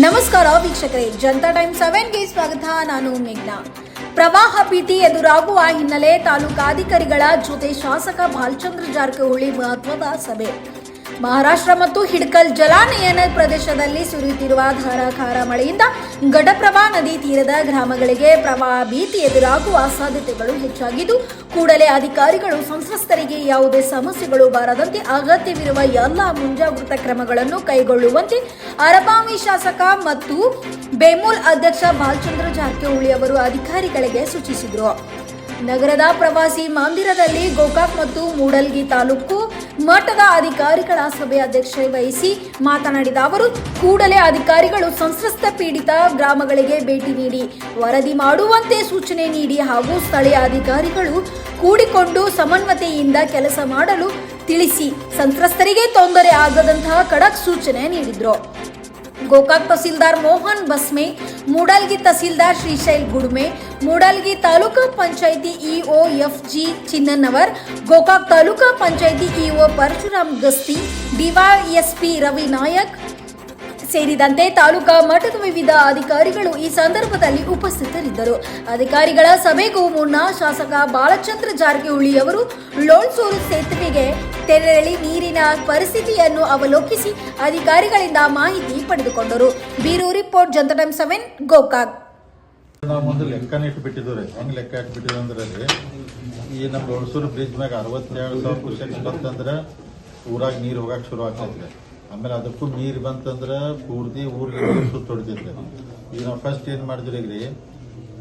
ನಮಸ್ಕಾರ ವೀಕ್ಷಕರೇ, ಜನತಾ ಟೈಮ್ ಸೆವೆನ್ಗೆ ಸ್ವಾಗತ, ನಾನು ಮೇಘ್ನಾ. ಪ್ರವಾಹ ಭೀತಿ ಎದುರಾಗುವ ಹಿನ್ನೆಲೆ ತಾಲೂಕಾಧಿಕಾರಿಗಳ ಜೊತೆ ಶಾಸಕ ಬಾಲಚಂದ್ರ ಜಾರಕಿಹೊಳಿ ಮಹತ್ವದ ಸಭೆ. ಮಹಾರಾಷ್ಟ್ರ ಮತ್ತು ಹಿಡ್ಕಲ್ ಜಲಾನಯನ ಪ್ರದೇಶದಲ್ಲಿ ಸುರಿಯುತ್ತಿರುವ ಧಾರಾಕಾರ ಮಳೆಯಿಂದ ಗಡಪ್ರಭಾ ನದಿ ತೀರದ ಗ್ರಾಮಗಳಿಗೆ ಪ್ರವಾಹ ಭೀತಿ ಎದುರಾಗುವ ಸಾಧ್ಯತೆಗಳು ಹೆಚ್ಚಾಗಿದ್ದು, ಕೂಡಲೇ ಅಧಿಕಾರಿಗಳು, ಸಂತ್ರಸ್ತರಿಗೆ ಯಾವುದೇ ಸಮಸ್ಯೆಗಳು ಬಾರದಂತೆ ಅಗತ್ಯವಿರುವ ಎಲ್ಲ ಮುಂಜಾಗ್ರತಾ ಕ್ರಮಗಳನ್ನು ಕೈಗೊಳ್ಳುವಂತೆ ಅರಬಾವಿ ಶಾಸಕ ಮತ್ತು ಬೇಮೂಲ್ ಅಧ್ಯಕ್ಷ ಬಾಲಚಂದ್ರ ಜಾರಕಿಹೊಳಿ ಅವರು ಅಧಿಕಾರಿಗಳಿಗೆ ಸೂಚಿಸಿದರು. ನಗರದ ಪ್ರವಾಸಿ ಮಂದಿರದಲ್ಲಿ ಗೋಕಾಕ್ ಮತ್ತು ಮೂಡಲ್ಗಿ ತಾಲೂಕು ಮಟ್ಟದ ಅಧಿಕಾರಿಗಳ ಸಭೆ ಅಧ್ಯಕ್ಷತೆ ವಹಿಸಿ ಮಾತನಾಡಿದ ಅವರು, ಕೂಡಲೇ ಅಧಿಕಾರಿಗಳು ಸಂತ್ರಸ್ತ ಪೀಡಿತ ಗ್ರಾಮಗಳಿಗೆ ಭೇಟಿ ನೀಡಿ ವರದಿ ಮಾಡುವಂತೆ ಸೂಚನೆ ನೀಡಿ ಹಾಗೂ ಸ್ಥಳೀಯ ಅಧಿಕಾರಿಗಳು ಕೂಡಿಕೊಂಡು ಸಮನ್ವತೆಯಿಂದ ಕೆಲಸ ಮಾಡಲು ತಿಳಿಸಿ ಸಂತ್ರಸ್ತರಿಗೆ ತೊಂದರೆ ಆಗದಂತಹ ಖಡಕ್ ಸೂಚನೆ ನೀಡಿದರು. Gokak tahsildar Mohan Basme Mudalgi tahsildar Shrishail Gudme Mudalgi taluka panchayat EO F G Chinnannavar Gokak taluka panchayat EO Parashuram Gasti, DYSP Ravi Nayak ಸೇರಿದಂತೆ ತಾಲೂಕಾ ಮಠದ ವಿವಿಧ ಅಧಿಕಾರಿಗಳು ಈ ಸಂದರ್ಭದಲ್ಲಿ ಉಪಸ್ಥಿತರಿದ್ದರು. ಅಧಿಕಾರಿಗಳ ಸಭೆಗೂ ಮುನ್ನ ಶಾಸಕ ಬಾಲಚಂದ್ರ ಜಾರಕಿಹೊಳಿ ಅವರು ಲೋಳ್ಸೂರು ಸೇತುವೆಗೆ ತೆರಳಿ ನೀರಿನ ಪರಿಸ್ಥಿತಿಯನ್ನು ಅವಲೋಕಿಸಿ ಅಧಿಕಾರಿಗಳಿಂದ ಮಾಹಿತಿ ಪಡೆದುಕೊಂಡರು. Beeru report, Janata seven, Gokak. ನಾವು ಒಂದು ಲೆಕ್ಕನೇ ಇಟ್ಬಿಟ್ಟಿದ್ವಿ ಹೆಂಗ್ ಲೆಕ್ಕ ಇಟ್ಬಿಟ್ಟಿದ್ವಿ ಅಂದ್ರೆ ಈ ನಮ್ಮ ದೊಡ್ಸೂರು ಬ್ರಿಡ್ಜ್ ಮ್ಯಾಗ ಅರವತ್ತೆರಡು ಸಾವಿರ ಕ್ಯೂಸೆಕ್ಸ್ ಬಂತಂದ್ರೆ ಊರಾಗ ನೀರು ಹೋಗಕ್ ಶುರು ಆಗ್ತೈತ್ರಿ ಆಮೇಲೆ ಅದಕ್ಕೂ ನೀರು ಬಂತಂದ್ರೆ ಪೂರ್ತಿ ಊರಿಗೆ ಸುತ್ತೊಡಿತೈತ್ರಿ ಈಗ ನಾವು ಫಸ್ಟ್ ಏನ್ ಮಾಡಿದ್ರಿ ಈಗ ರೀ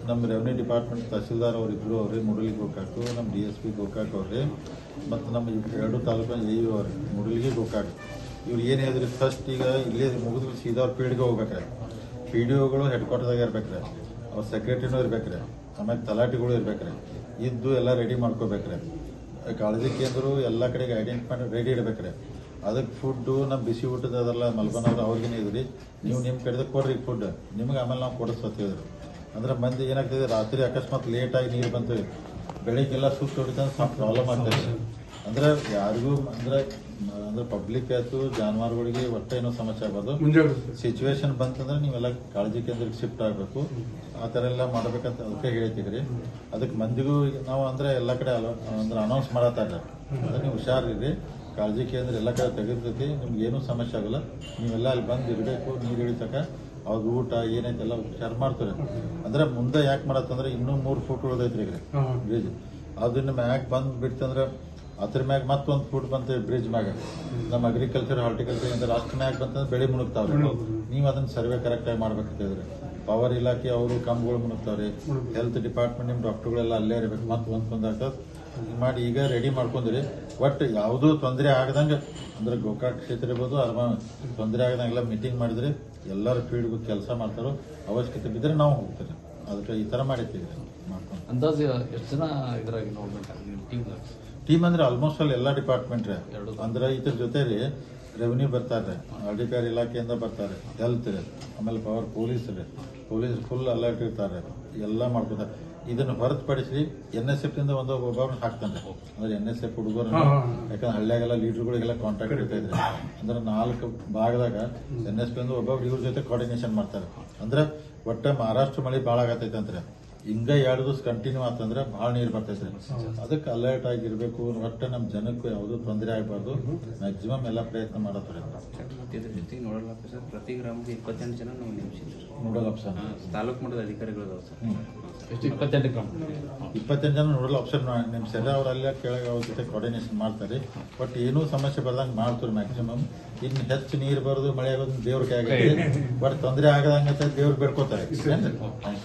ನಮ್ಮ ರೆವೆನ್ಯೂ ಡಿಪಾರ್ಟ್ಮೆಂಟ್ ತಹಸೀಲ್ದಾರ್ ಅವರಿಬ್ರು ಅವ್ರಿ ಮುಡಲಿಗೆ ಗೋಕಾಕು ನಮ್ಮ ಡಿ ಎಸ್ ಪಿ ಗೋಕಾಕ್ ಅವ್ರಿ, ಮತ್ತು ನಮ್ಮ ಎರಡು ತಾಲೂಕಿನ ಎ ಯು ಅವ್ರಿ ಮುಡಲಿಗೆ ಗೋಕಾಕ್. ಇವ್ರು ಏನು ಹೇಳಿದ್ರಿ ಫಸ್ಟ್ ಈಗ ಇಲ್ಲೇ ಮುಗಿದು ಸೀದಾ ಅವ್ರ ಪೀಳಿಗೆ ಹೋಗ್ಬೇಕ್ರಿ. ಪಿ ಡಿ ಓಗಳು ಹೆಡ್ ಕ್ವಾರ್ಟರ್ದಾಗ ಇರ್ಬೇಕ್ರಿ. ಅವ್ರ ಸೆಕ್ರೆಟರಿನೂ ಇರ್ಬೇಕ್ರಿ. ಆಮೇಲೆ ತಲಾಟಿಗಳು ಇರ್ಬೇಕ್ರಿ. ಇದ್ದು ಎಲ್ಲ ರೆಡಿ ಮಾಡ್ಕೋಬೇಕ್ರಿ. ಕಾಳಜಿ ಕೇಂದ್ರ ಎಲ್ಲ ಕಡೆಗೆ ಐಡೆಂಟಿಫೈ ರೆಡಿ ಇಡ್ಬೇಕ್ರಿ. ಅದಕ್ಕೆ ಫುಡ್ಡು ನಮ್ಮ ಬಿಸಿ ಊಟದ ಅದೆಲ್ಲ ಮಲ್ಬನ್ ಅವ್ರು ಅವ್ರಿಗೇನೆ ಇದ್ರಿ. ನೀವು ನಿಮ್ಮ ಕಡೆದ ಕೊಡ್ರಿ ಫುಡ್ ನಿಮ್ಗೆ ಆಮೇಲೆ ನಾವು ಕೊಡಿಸ್ಕೊತಿದ್ರು ಅಂದ್ರೆ. ಮಂದಿ ಏನಾಗ್ತದೆ, ರಾತ್ರಿ ಅಕಸ್ಮಾತ್ ಲೇಟಾಗಿ ನೀರು ಬಂತು. ಬೆಳಿಗ್ಗೆಲ್ಲ ಸುತ್ತ ಸ್ವಲ್ಪ ಪ್ರಾಬ್ಲಮ್ ಆಗ್ತದೆ. ಅಂದ್ರೆ ಯಾರಿಗೂ ಅಂದ್ರೆ ಅಂದ್ರೆ ಪಬ್ಲಿಕ್ ಆಯ್ತು ಜಾನುವಾರುಗಳಿಗೆ ಒಟ್ಟೆ ಏನೋ ಸಮಸ್ಯೆ ಆಗೋದು ಸಿಚುವೇಶನ್ ಬಂತಂದ್ರೆ ನೀವೆಲ್ಲ ಕಾಳಜಿ ಕೇಂದ್ರಕ್ಕೆ ಶಿಫ್ಟ್ ಆಗಬೇಕು. ಆ ಥರ ಎಲ್ಲ ಮಾಡ್ಬೇಕಂತ ಅದಕ್ಕೆ ಹೇಳ್ತೀವಿ ಅದಕ್ಕೆ ಮಂದಿಗೂ ನಾವು ಅಂದ್ರೆ ಎಲ್ಲ ಕಡೆ ಅಂದ್ರೆ ಅನೌನ್ಸ್ ಮಾಡತ್ತಾರೆ ಅಂದ್ರೆ ನೀವು ಹುಷಾರಿರಿ. ಕಾಳಜಿ ಕೇಂದ್ರ ಎಲ್ಲ ಕಡೆ ತೆಗೆದಿರ್ತೈತಿ. ನಿಮ್ಗೆ ಏನೂ ಸಮಸ್ಯೆ ಆಗಲ್ಲ. ನೀವೆಲ್ಲ ಅಲ್ಲಿ ಬಂದು ಇರಬೇಕು ನೀರು ಇಳಿತಕ ಅವ್ರ ಊಟ ಏನೈತೆ ಎಲ್ಲ ಹುಷಾರ್ ಮಾಡ್ತಾರೆ. ಅಂದ್ರೆ ಮುಂದೆ ಯಾಕೆ ಮಾಡತ್ತಂದ್ರೆ ಇನ್ನೂ ಮೂರು ಫೋಟೋ ಉಳ್ದೈತ್ರಿ ಈಗ. ಬ್ರಿಡ್ಜ್ ಅದನ್ನ ಮ್ಯಾಕ್ ಬಂದ್ ಬಿಡ್ತಂದ್ರೆ ಅದ್ರ ಮ್ಯಾಗ ಮತ್ತೊಂದು ಫುಡ್ ಬಂತು ಬ್ರಿಡ್ಜ್ ಮ್ಯಾಗ. ನಮ್ಮ ಅಗ್ರಿಕಲ್ಚರ್ ಹಾರ್ಟಿಕಲ್ಚರ್ ಇಂದ ರಾಷ್ಟ್ರ ಮ್ಯಾಗ ಬಂತಂದ್ರೆ ಬೆಳೆ ಮುಣುಗ್ತಾವ್ರಿ. ನೀವು ಅದನ್ನ ಸರ್ವೆ ಕರೆಕ್ಟ್ ಆಗಿ ಮಾಡ್ಬೇಕಂತಿದ್ರಿ ಪವರ್ ಇಲಾಖೆ ಅವರು ಕಂಬಗಳು ಮುಣುಗ್ತಾವ್ರಿ. ಹೆಲ್ತ್ ಡಿಪಾರ್ಟ್ಮೆಂಟ್ ನಿಮ್ ಡಾಕ್ಟರ್ಗಳೆಲ್ಲ ಅಲ್ಲೇ ಇರ್ಬೇಕು. ಮತ್ತೆ ಒಂದ್ ಹಿಂಗ್ ಮಾಡಿ ಈಗ ರೆಡಿ ಮಾಡ್ಕೊಂಡ್ರಿ. ಒಟ್ಟು ಯಾವುದೂ ತೊಂದರೆ ಆಗದಂಗ, ಅಂದ್ರೆ ಗೋಕಾಕ್ ಕ್ಷೇತ್ರ ಇರ್ಬೋದು ಅರ್ಮ ತೊಂದರೆ ಆಗದಂಗೆಲ್ಲ ಮೀಟಿಂಗ್ ಮಾಡಿದ್ರೆ ಎಲ್ಲರೂ ಫೀಲ್ಡ್ ಕೆಲಸ ಮಾಡ್ತಾರೋ ಅವಶ್ಯಕತೆ ಬಿದ್ದರೆ ನಾವು ಹೋಗ್ತೀರಿ ಅದಕ್ಕೆ ಈ ತರ ಮಾಡಿರ್ತೀವಿ ಅಂದಾಜು ಎಷ್ಟು ಜನ ಇದ್ರಾಗಿ ನೋಡ್ಬೇಕು? ಟೀಮ್ ಟೀಮ್ ಅಂದ್ರೆ ಆಲ್ಮೋಸ್ಟ್ ಅಲ್ಲಿ ಎಲ್ಲಾ ಡಿಪಾರ್ಟ್ಮೆಂಟ್ ರೀ. ಅಂದ್ರೆ ಇದ್ರ ಜೊತೆ ರೀ ರೆವಿನ್ಯೂ ಬರ್ತಾರೆ. ಅಧಿಕಾರಿ ಇಲಾಖೆಯಿಂದ ಬರ್ತಾರೆ. ಹೆಲ್ತ್ ರೀ. ಆಮೇಲೆ ಪವರ್ ಪೊಲೀಸ್ ರೀ. ಪೊಲೀಸ್ ಫುಲ್ ಅಲರ್ಟ್ ಇರ್ತಾರೆ. ಎಲ್ಲ ಮಾಡ್ಕೊತಾರೆ. ಇದನ್ನು ಹೊರತುಪಡಿಸಿ ಎನ್ ಎಸ್ ಎಫ್ ಇಂದ ಒಂದು ಒಬ್ಬೊಬ್ಬರನ್ನ ಹಾಕ್ತಾನೆ. ಅಂದ್ರೆ ಎನ್ ಎಸ್ ಎಫ್ ಹುಡುಗರು ಯಾಕಂದ್ರೆ ಹಳ್ಳಿಯಾಗೆಲ್ಲ ಲೀಡರ್ಗಳಿಗೆಲ್ಲ ಕಾಂಟ್ಯಾಕ್ಟ್ ಇರ್ತಾ ಇದ್ರಿ. ಅಂದ್ರೆ ನಾಲ್ಕು ಭಾಗದಾಗ ಎನ್ ಎಸ್ ಪಿ ಇಂದ ಒಬ್ಬೊಬ್ರು ಇವ್ರ ಜೊತೆ ಕೋಆರ್ಡಿನೇಷನ್ ಮಾಡ್ತಾರೆ. ಅಂದ್ರೆ ಒಟ್ಟ ಮಹಾರಾಷ್ಟ್ರ ಮಳೆ ಭಾಳ ಆಗತೈತೆ ಅಂತ್ರಿ. ಹಿಂಗ ಎರಡು ದಿವಸ ಕಂಟಿನ್ಯೂ ಆತಂದ್ರೆ ಭಾಳ ನೀರು ಬರ್ತೈತ್ರಿ ಅದಕ್ಕೆ ಅಲರ್ಟ್ ಆಗಿರ್ಬೇಕು ಒಟ್ಟು ನಮ್ಮ ಜನಕ್ಕೂ ಯಾವುದೂ ತೊಂದರೆ ಆಗಬಾರ್ದು. ಮ್ಯಾಕ್ಸಿಮಮ್ ಎಲ್ಲ ಪ್ರಯತ್ನ ಮಾಡತ್ತಾರೆ. ಮತ್ತೆ ಇದ್ರ ಜೊತೆ ನೋಡಲ್ ಆಫೀಸರ್ ಪ್ರತಿ ಗ್ರಾಮಕ್ಕೆ ಇಪ್ಪತ್ತೆಂಟು ಜನ ನಾವು ನೋಡಲ್ ಆಪ್ಷನ್ ತಾಲೂಕು ಮಟ್ಟದ ಅಧಿಕಾರಿಗಳು ಅದಾವ ಸರ್. ಇಪ್ಪತ್ತೆಂಟು ಗ್ರಾಮ? ಇಪ್ಪತ್ತೆಂಟು ಜನ ನೋಡಲ್ ಆಪ್ಷನ್ ನಿಮ್ಮ ಸೆಲ್ಲ ಅವರೆಲ್ಲ ಕೆಳಗೆ ಅವ್ರ ಜೊತೆ ಕೋಆರ್ಡಿನೇಷನ್ ಮಾಡ್ತಾರೆ. ಬಟ್ ಏನೂ ಸಮಸ್ಯೆ ಬರ್ದಂಗೆ ಮಾಡ್ತಾರೆ ಮ್ಯಾಕ್ಸಿಮಮ್ ಇನ್ನು ಹೆಚ್ಚು ನೀರು ಬರೋದು ಮಳೆ ಆಗೋದು ದೇವ್ರಿಗೆ ಕೈ ಬಟ್ ತೊಂದರೆ ಆಗದಂಗೆ ದೇವ್ರು ಬೇಡ್ಕೋತಾರೆ.